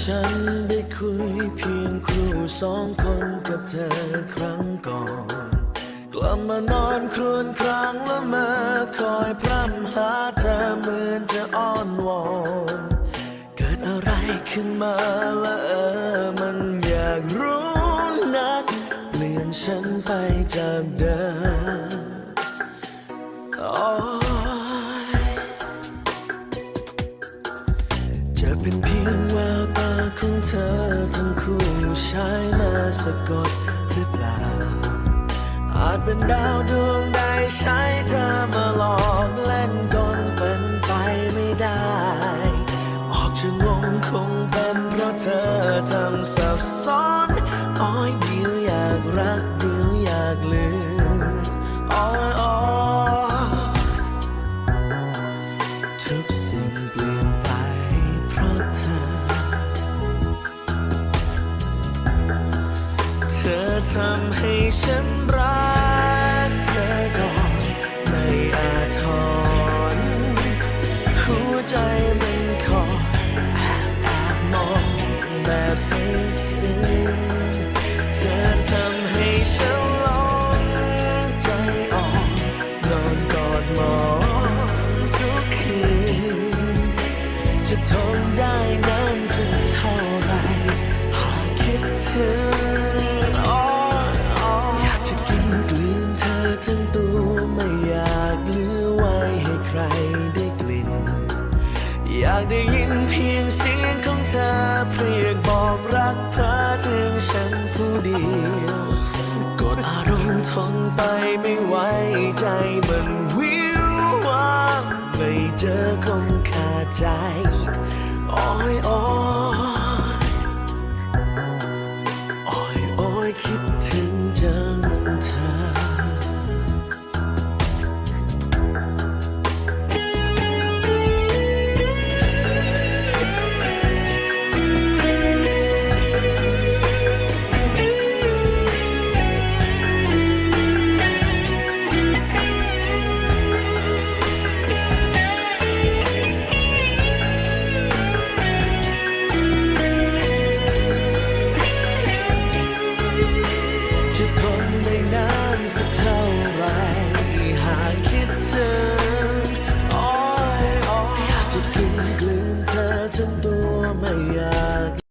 ฉันได้คุยเพียงครูสองคนกับเธอครั้งก่อน กลับมานอนครวญครางละเมอคอยพร่ำหาเธอเหมือนจะอ้อนวอน เกิดอะไรขึ้นมาละเออมันอยากรู้นัก เปลี่ยนฉันไปจากเดิมอ้ยจะเป็นเพียงแววตา ของเธอทั้งคู่ใช้มาสะกดหรือเปล่า อาจเป็นดาวดวงใดใช้เธอมาหลอกเล่นกลเป็นไปไม่ได้ ออกจะงงคงเป็นเพราะเธอทำสับซ้อนอ้อยเดียวอยากรักเดียวอยากลืมอ้อยอ้อยทุก ทำให้ฉันรักเธอก่อนไม่อาจถอนหัวใจมันคอยแอบแอบมองแบบซึ้งซึ้งเธอทำให้ฉันหลงใจอ่อนนอนกอดหมอนทุกคืนจะทนได้นานสักเท่าไรหากคิดถึงากได้ยินเพียงเสียงของเธอเพรียกบอกรักเพ้อถึงฉันผู้เดียวกดอารมณ์ทนไปไม่ไหวใจมันวิวว่างไม่เจอคงขาดใจอ้อยอ้อยอ้อยอ้อยคิด อ้ยโอ้